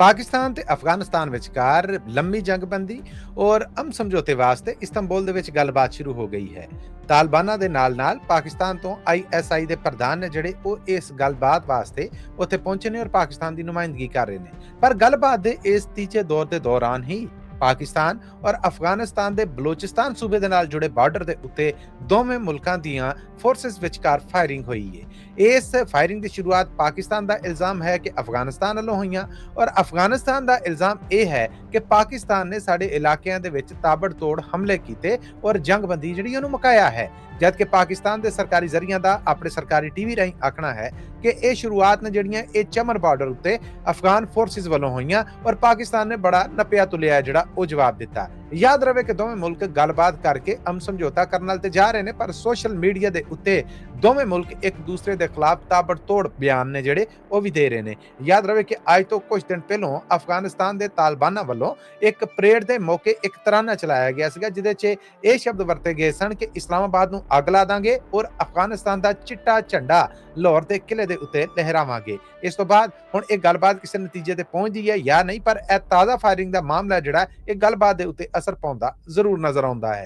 ਪਾਕਿਸਤਾਨ ਤੇ ਅਫਗਾਨਿਸਤਾਨ ਵਿਚਕਾਰ ਲੰਮੀ ਜੰਗਬੰਦੀ ਔਰ ਅਮ ਸਮਝੌਤੇ ਵਾਸਤੇ ਇਸਤੰਬੁਲ ਦੇ ਵਿੱਚ ਗੱਲਬਾਤ ਸ਼ੁਰੂ ਹੋ ਗਈ ਹੈ। ਤਾਲਿਬਾਨਾਂ ਦੇ ਨਾਲ-ਨਾਲ ਪਾਕਿਸਤਾਨ ਤੋਂ ਆਈਐਸਆਈ ਦੇ ਪ੍ਰਧਾਨ ਨੇ ਜਿਹੜੇ ਉਹ ਇਸ ਗੱਲਬਾਤ ਵਾਸਤੇ ਉੱਥੇ ਪਹੁੰਚੇ ਨੇ ਔਰ ਪਾਕਿਸਤਾਨ ਦੀ ਨੁਮਾਇੰਦਗੀ ਕਰ ਰਹੇ ਨੇ। ਪਰ ਗੱਲਬਾਤ ਦੇ ਇਸ ਤੀਜੇ ਦੌਰ ਦੇ ਦੌਰਾਨ ਹੀ ਪਾਕਿਸਤਾਨ ਔਰ ਅਫਗਾਨਿਸਤਾਨ ਦੇ ਬਲੋਚਿਸਤਾਨ ਸੂਬੇ ਦੇ ਨਾਲ ਜੁੜੇ ਬਾਰਡਰ ਦੇ ਉੱਤੇ ਦੋਵੇਂ ਮੁਲਕਾਂ ਦੀਆਂ ਫੋਰਸਸ ਵਿਚਕਾਰ ਫਾਇਰਿੰਗ ਹੋਈ ਹੈ ਇਸ ਫਾਇਰਿੰਗ ਦੀ ਸ਼ੁਰੂਆਤ ਪਾਕਿਸਤਾਨ ਦਾ ਇਲਜ਼ਾਮ ਹੈ ਕਿ ਅਫਗਾਨਿਸਤਾਨ ਵੱਲੋਂ ਹੋਈਆਂ ਔਰ ਅਫਗਾਨਿਸਤਾਨ ਦਾ ਇਲਜ਼ਾਮ ਇਹ ਹੈ ਕਿ ਪਾਕਿਸਤਾਨ ਨੇ ਸਾਡੇ ਇਲਾਕਿਆਂ ਦੇ ਵਿੱਚ ਤਾਬੜਤੋੜ ਹਮਲੇ ਕੀਤੇ ਔਰ ਜੰਗਬੰਦੀ ਜਿਹੜੀ ਉਹਨੂੰ ਮੁਕਾਇਆ ਹੈ। ਜਦਕਿ ਪਾਕਿਸਤਾਨ ਦੇ ਸਰਕਾਰੀ ਜ਼ਰੀਆਂ ਦਾ ਆਪਣੇ ਸਰਕਾਰੀ ਟੀਵੀ ਰਾਹੀਂ ਆਖਣਾ ਹੈ ਕਿ ਇਹ ਸ਼ੁਰੂਆਤ ਨੇ ਜਿਹੜੀਆਂ ਇਹ ਚਮਨ ਬਾਰਡਰ ਉੱਤੇ ਅਫਗਾਨ ਫੋਰਸਿਸ ਵੱਲੋਂ ਹੋਈਆਂ ਔਰ ਪਾਕਿਸਤਾਨ ਨੇ ਬੜਾ ਨਪਿਆ ਤੁਲਿਆ ਜਿਹੜਾ o cevap देता ਯਾਦ ਰਵੇ ਕਿ ਦੋਵੇਂ ਮੁਲਕ ਗੱਲਬਾਤ ਕਰਕੇ ਅਮ ਸਮਝੌਤਾ ਕਰਨ ਨਾਲ ਤੇ ਜਾ ਰਹੇ ਨੇ, ਪਰ ਸੋਸ਼ਲ ਮੀਡੀਆ ਦੇ ਉੱਤੇ ਦੋਵੇਂ ਮੁਲਕ ਇੱਕ ਦੂਸਰੇ ਦੇ ਖਿਲਾਫ ਤਾਬੜਤੋੜ ਬਿਆਨ ਨੇ ਜਿਹੜੇ ਉਹ ਵੀ ਦੇ ਰਹੇ ਨੇ। ਯਾਦ ਰਵੇ ਕਿ ਅੱਜ ਤੋਂ ਕੁਝ ਦਿਨ ਪਹਿਲਾਂ ਅਫਗਾਨਿਸਤਾਨ ਦੇ ਤਾਲਿਬਾਨਾਂ ਵੱਲੋਂ ਇੱਕ ਪਰੇਡ ਦੇ ਮੌਕੇ ਇੱਕ ਤਰਾਨਾ ਚਲਾਇਆ ਗਿਆ ਸੀਗਾ, ਜਿਹਦੇ 'ਚ ਇਹ ਸ਼ਬਦ ਵਰਤੇ ਗਏ ਸਨ ਕਿ ਇਸਲਾਮਾਬਾਦ ਨੂੰ ਅੱਗ ਲਾ ਦਾਂਗੇ ਔਰ ਅਫਗਾਨਿਸਤਾਨ ਦਾ ਚਿੱਟਾ ਝੰਡਾ ਲਾਹੌਰ ਦੇ ਕਿਲੇ ਦੇ ਉੱਤੇ ਲਹਿਰਾਵਾਂਗੇ। ਇਸ ਤੋਂ ਬਾਅਦ ਹੁਣ ਇਹ ਗੱਲਬਾਤ ਕਿਸੇ ਨਤੀਜੇ ਤੇ ਪਹੁੰਚਦੀ ਹੈ ਜਾਂ ਨਹੀਂ, ਪਰ ਇਹ ਤਾਜ਼ਾ ਫਾਇਰਿੰਗ ਦਾ ਮਾਮਲਾ ਜਿਹੜਾ, ਇਹ ਗੱਲਬਾਤ ਦੇ ਉੱਤੇ ਅਸਰ ਪਾਉਂਦਾ ਜ਼ਰੂਰ ਨਜ਼ਰ ਆਉਂਦਾ ਹੈ।